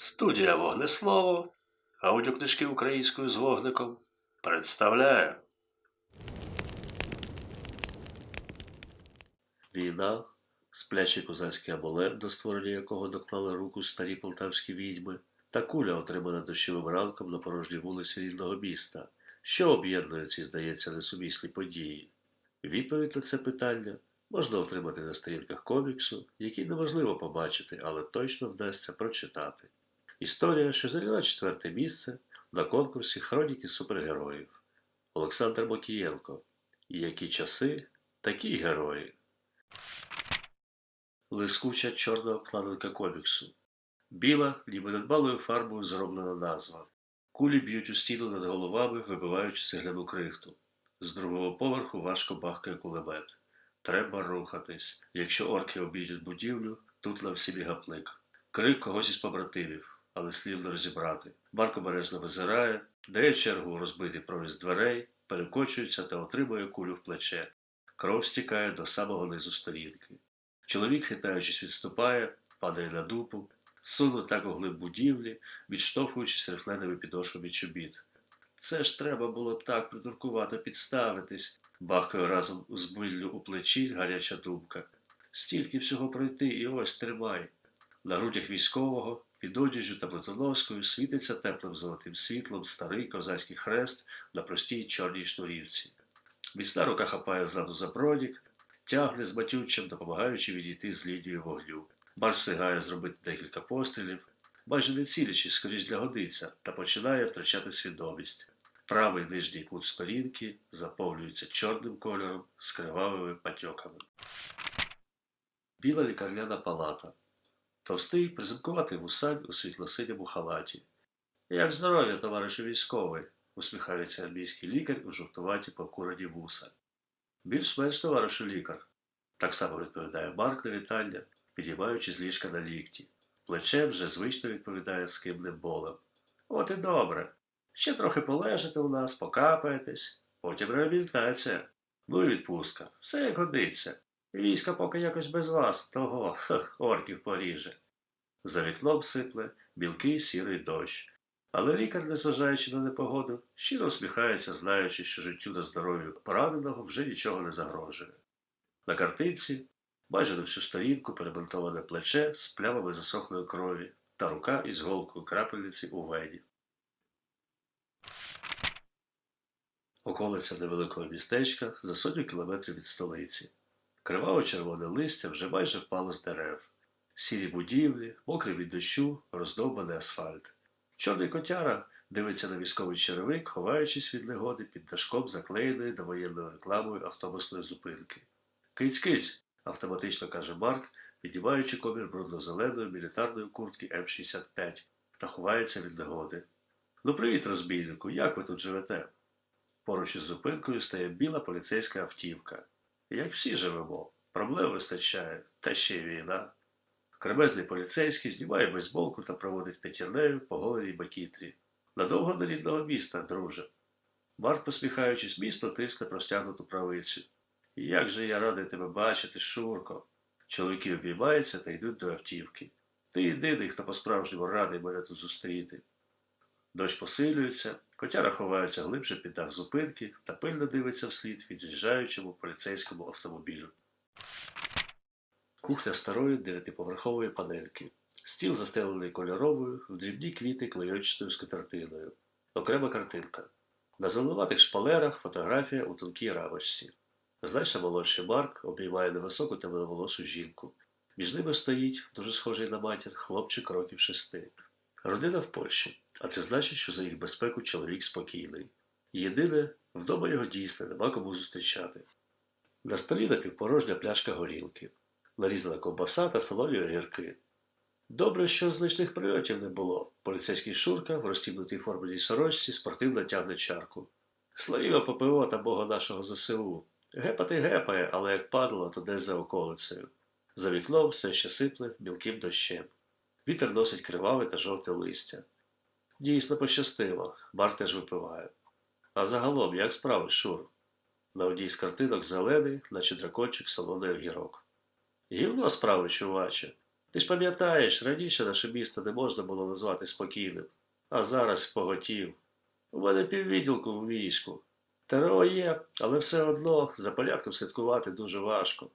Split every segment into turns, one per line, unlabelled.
Студія Вогнеслово, аудіокнижки українською з вогником представляє. Війна, сплячий козацький амулет, до створення якого доклали руку старі полтавські відьми, та куля, отримана дощовим ранком на порожній вулиці рідного міста, що об'єднує ці, здається, несумісні події. Відповідь на це питання можна отримати на сторінках коміксу, який неможливо побачити, але точно вдасться прочитати. Історія, що зайняла четверте місце на конкурсі Хроніки супергероїв. Олександр Мокієнко. Які часи, такі герої. Лискуча чорна обкладинка коміксу. Біла, ніби недбалою фарбою зроблена назва. Кулі б'ють у стіну над головами, вибиваючи цегляну крихту. З другого поверху важко бахкає кулемет. Треба рухатись. Якщо орки обійдуть будівлю, тут на всі гаплик. Крик когось із побратимів, але слів не розібрати. Марко бережно визирає, дає чергу розбитий провіз дверей, перекочується та отримує кулю в плече. Кров стікає до самого низу сторінки. Чоловік, хитаючись, відступає, падає на дупу, суне так у глиб будівлі, відштовхуючись рифленими підошвами чобіт. Це ж треба було так придуркувати, підставитись, бахкає разом з биллю у плечі гаряча думка. Стільки всього пройти, і ось тримай. На грудях військового, під одіжжю та плитоноскою світиться теплим золотим світлом старий козацький хрест на простій чорній шнурівці. Міцна рука хапає ззаду за бродік, тягне з батючим, допомагаючи відійти з лінії вогню. Марш встигає зробити декілька пострілів, майже не цілячись, скоріш для годиця, та починає втрачати свідомість. Правий нижній кут сторінки заповнюється чорним кольором з кривавими патьоками. Біла лікарняна палата. Товстий, приземкуватий вусань у світло-синьому халаті. Як здоров'я, товаришу військовий, усміхається армійський лікар у жовтуваті покурані вуса. Більш-менш, товаришу лікар, так само відповідає Марк на вітання, підіймаючи з ліжка на лікті. Плече вже звично відповідає скибним болем. От і добре. Ще трохи полежите у нас, покапаєтесь, потім реабілітація. Ну і відпустка. Все як годиться. Війська поки якось без вас, того ха, орків поріже. За вікном сипле білкий сірий дощ. Але лікар, незважаючи на непогоду, щиро усміхається, знаючи, що життю та здоров'ю пораненого вже нічого не загрожує. На картинці майже на всю сторінку перебинтоване плече з плямами засохлої крові та рука із голкою крапельниці у вені. Околиця невеликого містечка за сотню кілометрів від столиці. Криваво-червоне листя вже майже впало з дерев. Сірі будівлі, мокрий від дощу, роздовбаний асфальт. Чорний котяра дивиться на військовий черевик, ховаючись від негоди під дашком заклеєної довоєнною рекламою автобусної зупинки. Киць-киць, автоматично каже Марк, піднімаючи комір брудно-зеленої мілітарної куртки М65 та ховається від негоди. Ну, привіт, розбійнику, як ви тут живете? Поруч із зупинкою стає біла поліцейська автівка. Як всі живемо, проблем вистачає, та ще й війна. Кремезний поліцейський знімає бейсболку та проводить п'ятірнею по голеній бакітрі. Надовго до рідного міста, друже. Марк, посміхаючись, міцно тисне простягнуту правицю. Як же я радий тебе бачити, Шурко. Чоловіки обіймаються та йдуть до автівки. Ти єдиний, хто по-справжньому радий мене тут зустріти. Дощ посилюється, котяра ховається глибше під дах зупинки та пильно дивиться вслід від'їжджаючому поліцейському автомобілю. Кухня старої дев'ятиповерхової панельки. Стіл застелений кольоровою, в дрібні квіти клейочною скатертиною. Окрема картинка. На зеленуватих шпалерах фотографія у тонкій рамочці. Значно молодший Марк обіймає невисоку темноволосу жінку. Між ними стоїть, дуже схожий на матір, хлопчик років шести. Родина в Польщі, а це значить, що за їх безпеку чоловік спокійний. Єдине, вдома його дійсно нема кому зустрічати. На столі напівпорожня пляшка горілки, нарізана ковбаса та солоні огірки. Добре, що зличних прильотів не було. Поліцейський Шурка в розтібнутій форменій сорочці спортивно тягне чарку. Славімо ППО та Бога нашого ЗСУ. Гепати гепає, але як падало, то десь за околицею. За вікном все ще сипле мілким дощем. Вітер носить криваве та жовте листя. Дійсно пощастило, бар теж випиває. А загалом, як справи, Шур? На одній з картинок зелений, наче дракончик солоний огірок. Гівно справи, чуваче. Ти ж пам'ятаєш, раніше наше місто не можна було назвати спокійним, а зараз поготів. У мене піввідділку в війську. ТРО є, але все одно за порядком слідкувати дуже важко.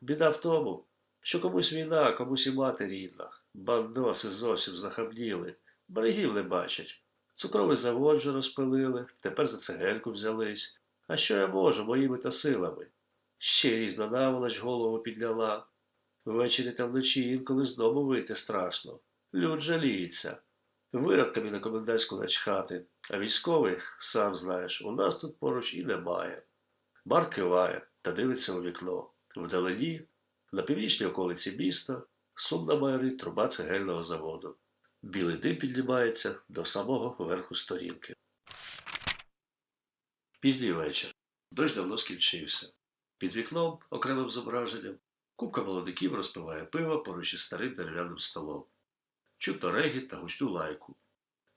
Біда в тому, що комусь війна, комусь і мати рідна. Бандоси зовсім знахабніли, берегів не бачать. Цукровий завод вже розпилили, тепер за цегельку взялись. А що я можу моїми та силами? Ще різна наволоч голову підняла. Ввечері та вночі інколи з дому вийти страшно. Люд жаліється. Виродками на комендантську начхати, а військових, сам знаєш, у нас тут поруч і немає. Бар киває та дивиться у вікно. Вдалині, на північній околиці міста, сумна майорить труба цегельного заводу. Білий дим піднімається до самого верху сторінки. Пізній вечір. Дощ давно скінчився. Під вікном, окремим зображенням, купка молодиків розпиває пиво поруч із старим дерев'яним столом. Чутно регіт та гучну лайку.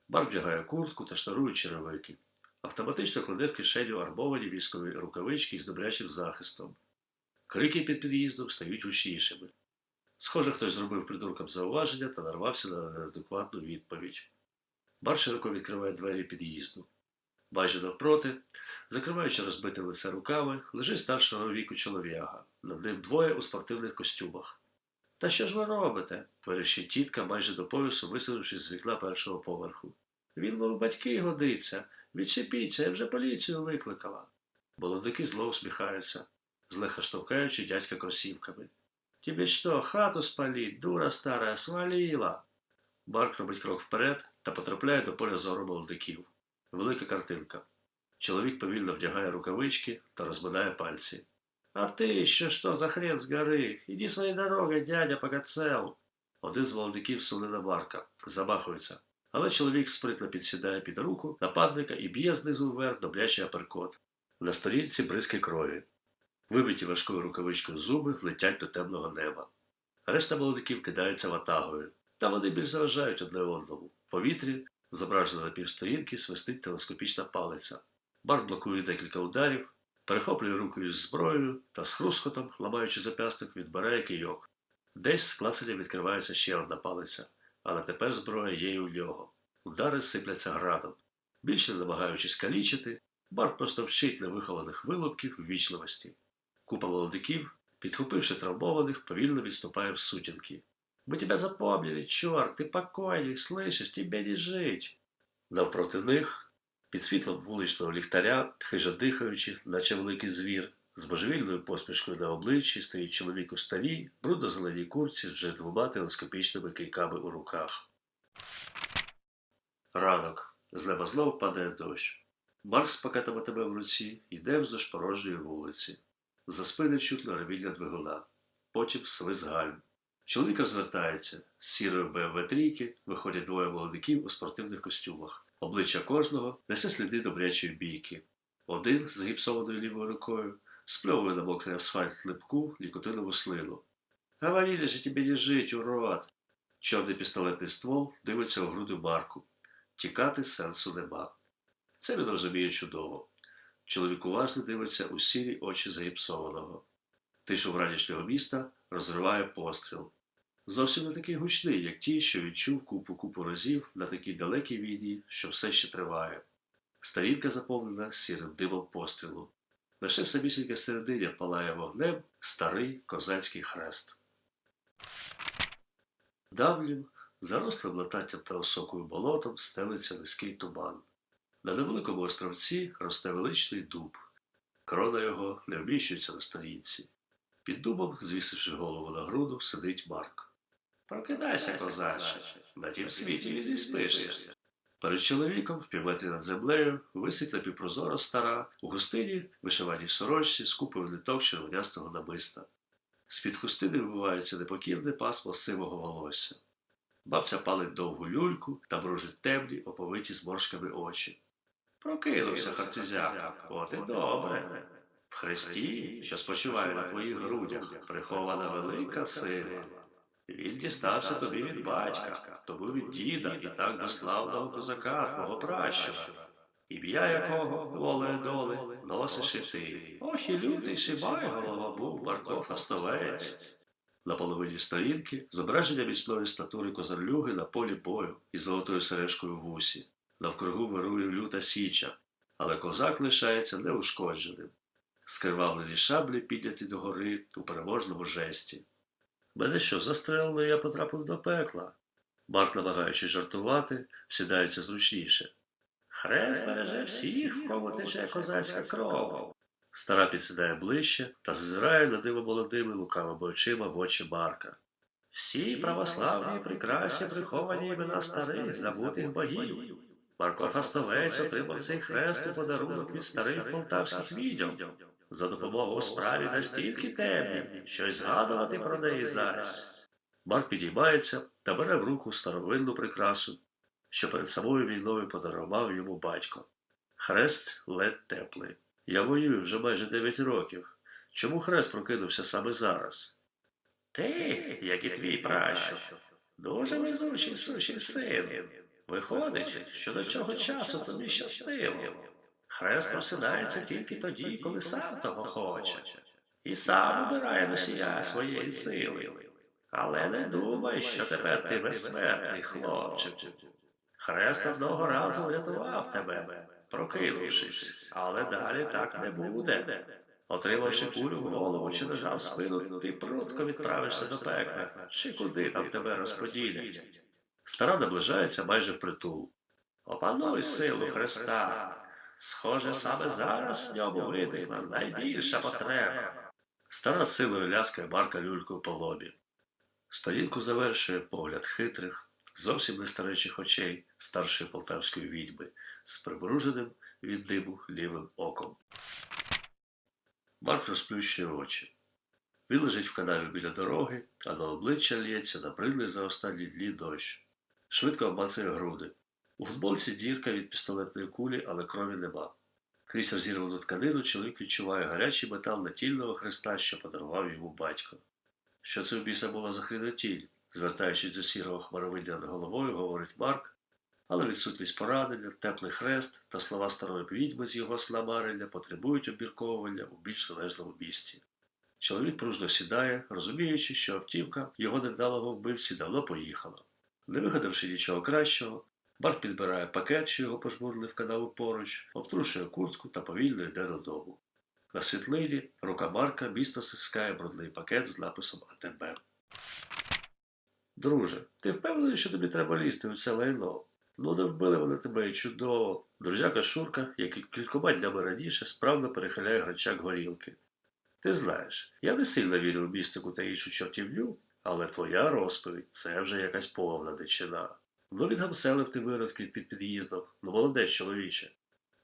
Бар вдягає куртку та шнарує черевики. Автоматично кладе в кишеню армовані військові рукавички із добрячим захистом. Крики під під'їздом стають гучнішими. Схоже, хтось зробив придуркам зауваження та нарвався на неадекватну відповідь. Бар широко відкриває двері під'їзду. Майже навпроти, закриваючи розбите лице руками, лежить старшого віку чолов'яга. Над ним двоє у спортивних костюмах. Та що ж ви робите? верещить тітка, майже до поясу, висунувшись з вікна першого поверху. Він у батьки годиться. Відчепіться, я вже поліцію викликала. Молодики зло усміхаються, злегка штовхаючи дядька кросівками. Тебе що, хату спалить, дура стара, сваліла. Марк робить крок вперед та потрапляє до поля зору молодиків. Велика картинка. Чоловік повільно вдягає рукавички та розминає пальці. А ти що що за хрен з гори? Іди своєю дорогою, дядя, поки цел. Один з молодиків суне на Марка, замахується. Але чоловік спритно підсідає під руку нападника і б'є знизу вверх доблячий аперкот. На сторінці бризки крові. Вибиті важкою рукавичкою зуби летять до темного неба. Решта молодиків кидається ватагою. Та вони більш заважають одне одному. В повітрі, зображено на півсторінки, свистить телескопічна палиця. Марк блокує декілька ударів, перехоплює рукою з зброєю та з хрускотом, ламаючи зап'ясток, відбирає кийок. Десь з клацанням відкривається ще одна палиця, але тепер зброя є і у нього. Удари сипляться градом. Більше не намагаючись калічити, Марк просто вчить невихованих вилупків ввічливості. Купа молодиків, підхопивши травмованих, повільно відступає в сутінки. «Мы тебя запомнили, чорт, ти покойник, слышиш, тебе не жить!» Навпроти них, під світлом вуличного ліхтаря, хижо дихаючи, наче великий звір, з божевільною посмішкою на обличчі стоїть чоловік у старій, брудно-зеленій курці вже з двома телескопічними кийками у руках. Ранок. З неба знов падає дощ. Марк з тебе в руці йде вздовж порожньої вулиці. За спини чутно ревіння двигуна, потім свист гальм. Чоловік розвертається. З сірої БМВ трійки виходять двоє молодиків у спортивних костюмах. Обличчя кожного несе сліди добрячої бійки. Один з гіпсованою лівою рукою спльовує на мокрий асфальт липку лікотинову слину. Говорили же тебе не жить, урод! Чорний пістолетний ствол дивиться у груди Марку. Тікати сенсу нема. Це він розуміє чудово. Чоловік уважно дивиться у сірі очі загіпсованого. Тишу вранішнього міста розриває постріл. Зовсім не такий гучний, як ті, що відчув купу купу разів на такій далекій війні, що все ще триває. Сторінка заповнена сірим димом пострілу. Лише в самісіньке середині палає вогнем старий козацький хрест. Давнім, зарослим лататтям та осокою болотом стелиться низький туман. На невеликому островці росте величний дуб. Крона його не вміщується на сторінці. Під дубом, звісивши голову на груду, сидить Марк. Прокидайся, козаче, на тім світі не відспишся. Перед чоловіком, в півметрі над землею, висить напівпрозора стара, у густині вишиваній сорочці з купою ниток червонястого намиста. З-під хустини вибивається непокірне пасмо сивого волосся. Бабця палить довгу люльку та бружить темні, оповиті зморшками очі. Прокинувся, харцизяка, от і добре. В Христі, що спочиває на твоїх грудях, прихована велика сила. Він дістався тобі від батька, тобі від діда і так до славного козака, твого пращура. Ім'я якого, волею доли, носиш і ти. Ох і лютий шибай голова був Марко Фастовець. На половині сторінки зображення міцної статури козарлюги на полі бою із золотою сережкою в вусі. Навкругу вирує люта січа, але козак лишається неушкодженим. Скривавлені шаблі підняті догори у переможному жесті. Мене що, застрелили, я потрапив до пекла. Марк, намагаючись жартувати, сідається зручніше. Хрест береже всіх, в кому тече козацька кров. Стара підсідає ближче та зазирає на диво молодими лукавими очима в очі Марка. Всі православні прикрасі приховані імена старих забутих богів. Марко Фастовець отримав цей хрест у подарунок від старих полтавських відьом. За допомогою у справі настільки темні, що й згадувати про неї зась. Марк підіймається та бере в руку старовинну прикрасу, що перед самою війною подарував йому батько. Хрест ледь теплий. Я воюю вже майже дев'ять років. Чому хрест прокинувся саме зараз? Ти, як і твій пращур, дуже везучий сучий син. Виходить, що до цього часу тобі щастило. Хрест просинається тільки тоді, коли сам того хоче, і сам обирає носія своєї сили. Але не думай, що тепер ти безсмертний, хлопчику. Хрест одного разу врятував тебе, прокинувшись, але далі так не буде. Отримавши кулю в голову чи ножа в спину, ти прудко відправишся до пекла, чи куди там тебе розподілять. Стара наближається майже впритул. Опануй силу Христа. Схоже, саме зараз в ньому виникла найбільша потреба. Стара силою ляскає Марка люлькою по лобі. Сторінку завершує погляд хитрих, зовсім не старечих очей старшої полтавської відьми з приборуженим від диму лівим оком. Марк розплющує очі. Він лежить в канаві біля дороги, а на обличчя лється набридлий за останні дні дощ. Швидко обмацує груди. У футболці дірка від пістолетної кулі, але крові нема. Крізь розірвану тканину чоловік відчуває гарячий метал натільного хреста, що подарував йому батько. Що це в біса була за хрінотіль? Звертаючись до сірого хмаровидня над головою, говорить Марк, але відсутність поранення, теплий хрест та слова старої відьми з його сна марення потребують обмірковування у більш належному місці. Чоловік пружно сідає, розуміючи, що автівка його невдалого вбивці давно поїхала. Не вигадавши нічого кращого, Марк підбирає пакет, що його пожбурили в канаву поруч, обтрушує куртку та повільно йде додому. На світлині рука Марка місто стискає брудний пакет з написом АТБ. Друже, ти впевнений, що тобі треба лізти у це лайно? Ну, не вбили вони тебе і чудово. Друзяка Шурка, як і кількома днями раніше, справно перехиляє грачак горілки. Ти знаєш, я не сильно вірю в містику та іншу чортівню, але твоя розповідь це вже якась повна дичина. Ну, відгамселив ти виродків під під'їздом, ну молодець чоловіче.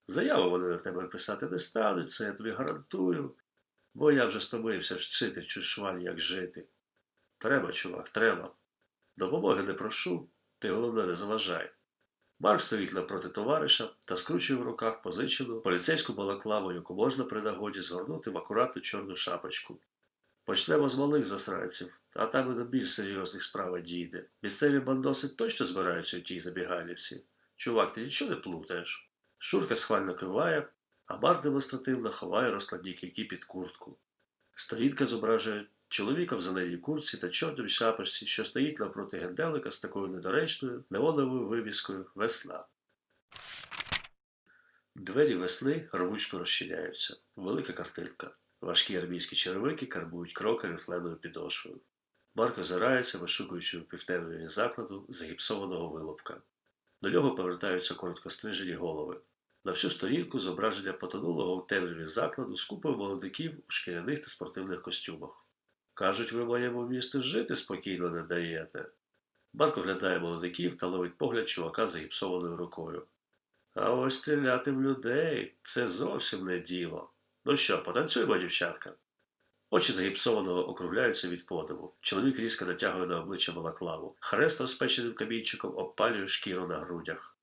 Заяву вони на тебе писати не стануть, це я тобі гарантую, бо я вже стомився вчити чушваль, як жити. Треба, чувак, треба. Допомоги не прошу, ти головне не заважай. Марк стоїть напроти товариша та скручує в руках позичену поліцейську балаклаву, яку можна при нагоді згорнути в акуратну чорну шапочку. Почнемо з малих засранців, а там і до більш серйозних справ дійде. Місцеві бандоси точно збираються у тій забігалівці. Чувак, ти нічого не плутаєш. Шурка схвально киває, а Марк демонстративно ховає розкладні кійки під куртку. Сторінка зображує чоловіка в зеленій куртці та чорній шапочці, що стоїть навпроти генделика з такою недоречною неоновою вивіскою весна. Двері весни рвучко розчиняються. Велика картинка. Важкі армійські черевики карбують кроки рифленою підошвою. Марк озирається, вишукуючи у півтемряві закладу загіпсованого вилупка. До нього повертаються короткострижені голови. На всю сторінку зображення потонулого у темряві закладу з купою молодиків у шкіряних та спортивних костюмах. Кажуть, ви моєму місту жити спокійно не даєте. Марк оглядає молодиків та ловить погляд чувака за гіпсованою рукою. А ось стріляти в людей це зовсім не діло. Ну що, потанцюємо, дівчатка? Очі загіпсованого округляються від подиву. Чоловік різко натягує на обличчя балаклаву. Хрест розпеченим камінчиком обпалює шкіру на грудях.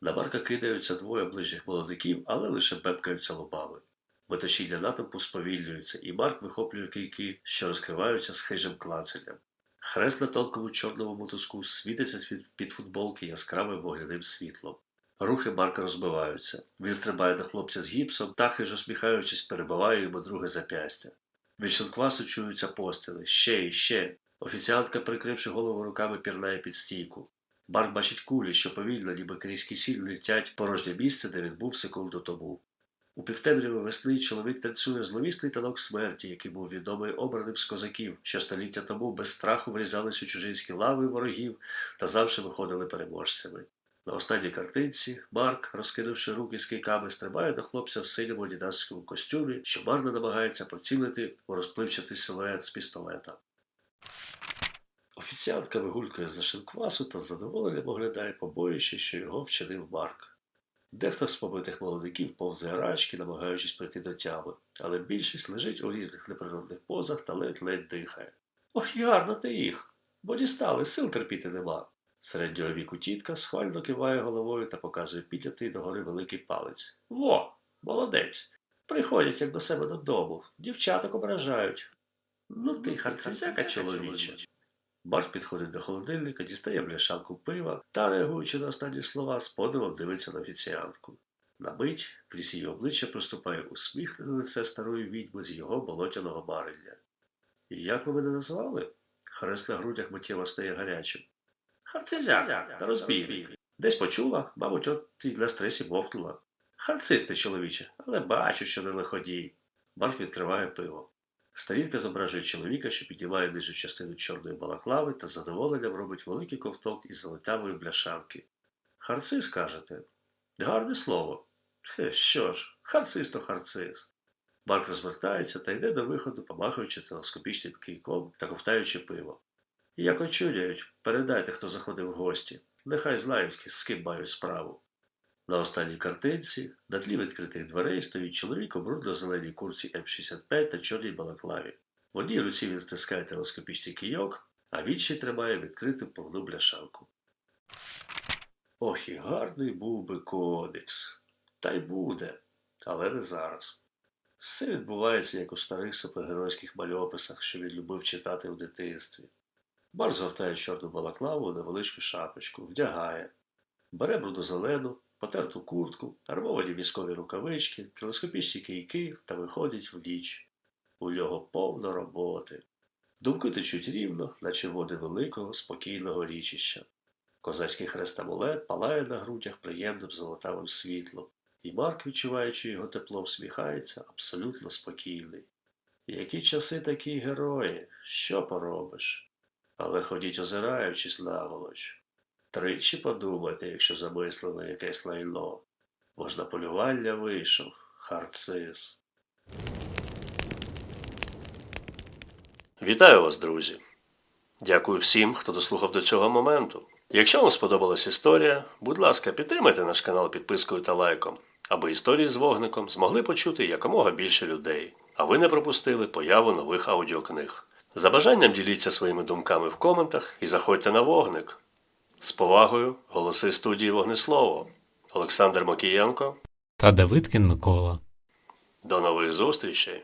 На Марка кидаються двоє ближніх молодиків, але лише пепкаються лобами. Метушіння натовпу сповільнюється, і Марк вихоплює кийки, що розкриваються з хижим клацанням. Хрест на тонкому чорному мотузку світиться з під футболки яскравим вогняним світлом. Рухи Марка розбиваються. Він стрибає до хлопця з гіпсом та, хижо сміхаючись, перебиває йому друге запястя. Від шинквасу чуються постріли ще і ще. Офіціантка, прикривши голову руками, пірнає під стійку. Марк бачить кулі, що повільно, ніби крізь кисіль летять порожнє місце, де він був секунду тому. У півтемряві весни чоловік танцює зловісний танок смерті, який був відомий обраним з козаків, що століття тому без страху врізались у чужинські лави ворогів та завжди виходили переможцями. На останній картинці Марк, розкинувши руки з кийками, стрибає до хлопця в синьому дідасському костюмі, що марно намагається поцілити у розпливчатий силует з пістолета. Офіціантка вигулькує за шинквасу та з задоволенням оглядає побоїще, що його вчинив Марк. Дехто з побитих молодиків повзає рачки, намагаючись прийти до тями, але більшість лежить у різних неприродних позах та ледь-ледь дихає. Ох, гарно ти їх, бо дістали, сил терпіти нема. Середнього віку тітка схвально киває головою та показує піднятий догори великий палець. Во, молодець. Приходять як до себе додому, дівчаток ображають. Ну ти, харцизяка чоловіче. Марк підходить до холодильника, дістає бляшанку пива та, реагуючи на останні слова, з подивом дивиться на офіціантку. На мить крізь її обличчя проступає усміхнене лице старої відьми з його болотяного марення. Як ви мене назвали? Хрест на грудях миттєво стає гарячим. Харцизяк та розбійник. Десь почула, мабуть, от і на стресі мовкнула. Харцист ти, чоловіче, але бачу, що не лиходій. Марк відкриває пиво. Сторінка зображує чоловіка, що піднімає нижню частину чорної балаклави та з задоволенням робить великий ковток із золотавої бляшанки. Харцис, кажете? Гарне слово. Хе, що ж, харцис то харцис. Марк розвертається та йде до виходу, помахуючи телескопічним кийком та ковтаючи пиво. І як очуняють, передайте, хто заходив в гості. Нехай знають, з ким мають справу. На останній картинці на тлі відкритих дверей стоїть чоловік у брудно-зеленій курці М65 та чорній балаклаві. В одній руці він стискає телескопічний кийок, а в іншій тримає відкриту повну бляшанку. Ох, і гарний був би комікс. Та й буде, але не зараз. Все відбувається, як у старих супергеройських мальописах, що він любив читати в дитинстві. Бар згортає чорну балаклаву на величку шапочку, вдягає, бере брудозелену, потерту куртку, армовані військові рукавички, телескопічні кийки та виходить в ніч. У нього повно роботи. Думки течуть рівно, наче води великого, спокійного річища. Козацький хрест амулет палає на грудях приємним золотавим світлом, і Марк, відчуваючи його тепло, всміхається, абсолютно спокійний. Які часи такі герої, що поробиш? Але ходіть озираючись наволоч. Тричі подумайте, якщо замислено якесь лайно. Бо на полювання вийшов харцис. Вітаю вас, друзі! Дякую всім, хто дослухав до цього моменту. Якщо вам сподобалась історія, будь ласка, підтримайте наш канал підпискою та лайком, аби історії з вогником змогли почути якомога більше людей, а ви не пропустили появу нових аудіокниг. За бажанням діліться своїми думками в коментах і заходьте на вогник. З повагою, голоси студії Вогнеслово. Олександр Мокієнко.
та Давидкін Микола.
До нових зустрічей!